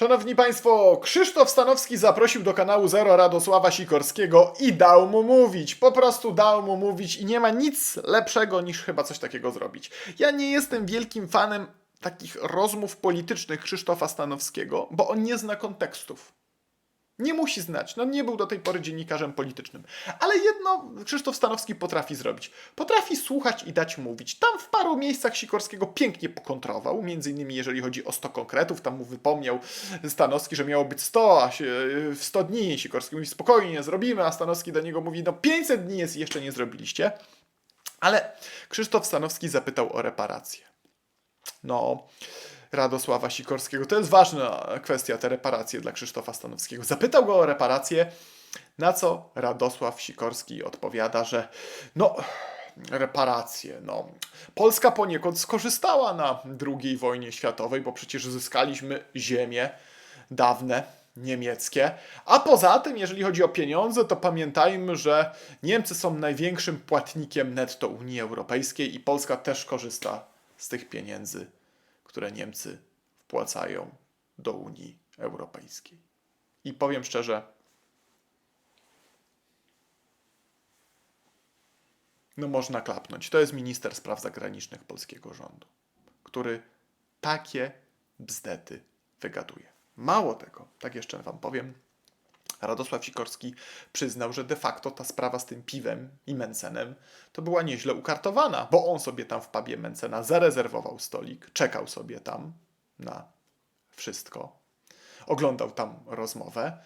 Szanowni Państwo, Krzysztof Stanowski zaprosił do kanału Zero Radosława Sikorskiego i dał mu mówić. Po prostu dał mu mówić i nie ma nic lepszego niż chyba coś takiego zrobić. Ja nie jestem wielkim fanem takich rozmów politycznych Krzysztofa Stanowskiego, bo on nie zna kontekstów. Nie musi znać, no nie był do tej pory dziennikarzem politycznym. Ale jedno Krzysztof Stanowski potrafi zrobić. Potrafi słuchać i dać mówić. Tam w paru miejscach Sikorskiego pięknie pokontrował, między innymi jeżeli chodzi o 100 konkretów, tam mu wypomniał Stanowski, że miało być 100, a się, w 100 dni Sikorski mówi spokojnie, zrobimy, a Stanowski do niego mówi no 500 dni jest jeszcze nie zrobiliście. Ale Krzysztof Stanowski zapytał o reparacje. No, Radosława Sikorskiego. To jest ważna kwestia, te reparacje dla Krzysztofa Stanowskiego. Zapytał go o reparacje, na co Radosław Sikorski odpowiada, że no, reparacje, no. Polska poniekąd skorzystała na II wojnie światowej, bo przecież zyskaliśmy ziemie dawne, niemieckie. A poza tym, jeżeli chodzi o pieniądze, to pamiętajmy, że Niemcy są największym płatnikiem netto Unii Europejskiej i Polska też korzysta z tych pieniędzy, które Niemcy wpłacają do Unii Europejskiej. I powiem szczerze, no można klapnąć. To jest minister spraw zagranicznych polskiego rządu, który takie bzdety wygaduje. Mało tego, tak jeszcze wam powiem, Radosław Sikorski przyznał, że de facto ta sprawa z tym piwem i Mencenem to była nieźle ukartowana, bo on sobie tam w pubie Mencena zarezerwował stolik, czekał sobie tam na wszystko, oglądał tam rozmowę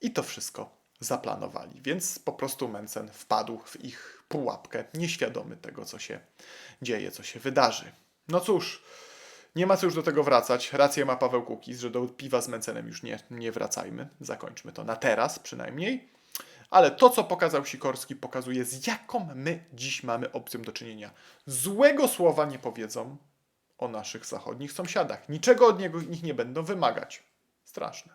i to wszystko zaplanowali. Więc po prostu Mencen wpadł w ich pułapkę, nieświadomy tego, co się dzieje, co się wydarzy. No cóż, nie ma co już do tego wracać. Rację ma Paweł Kukiz, że do piwa z Mencenem już nie, nie wracajmy. Zakończmy to na teraz przynajmniej. Ale to, co pokazał Sikorski, pokazuje, z jaką my dziś mamy opcją do czynienia. Złego słowa nie powiedzą o naszych zachodnich sąsiadach. Niczego od niego, nich nie będą wymagać. Straszne.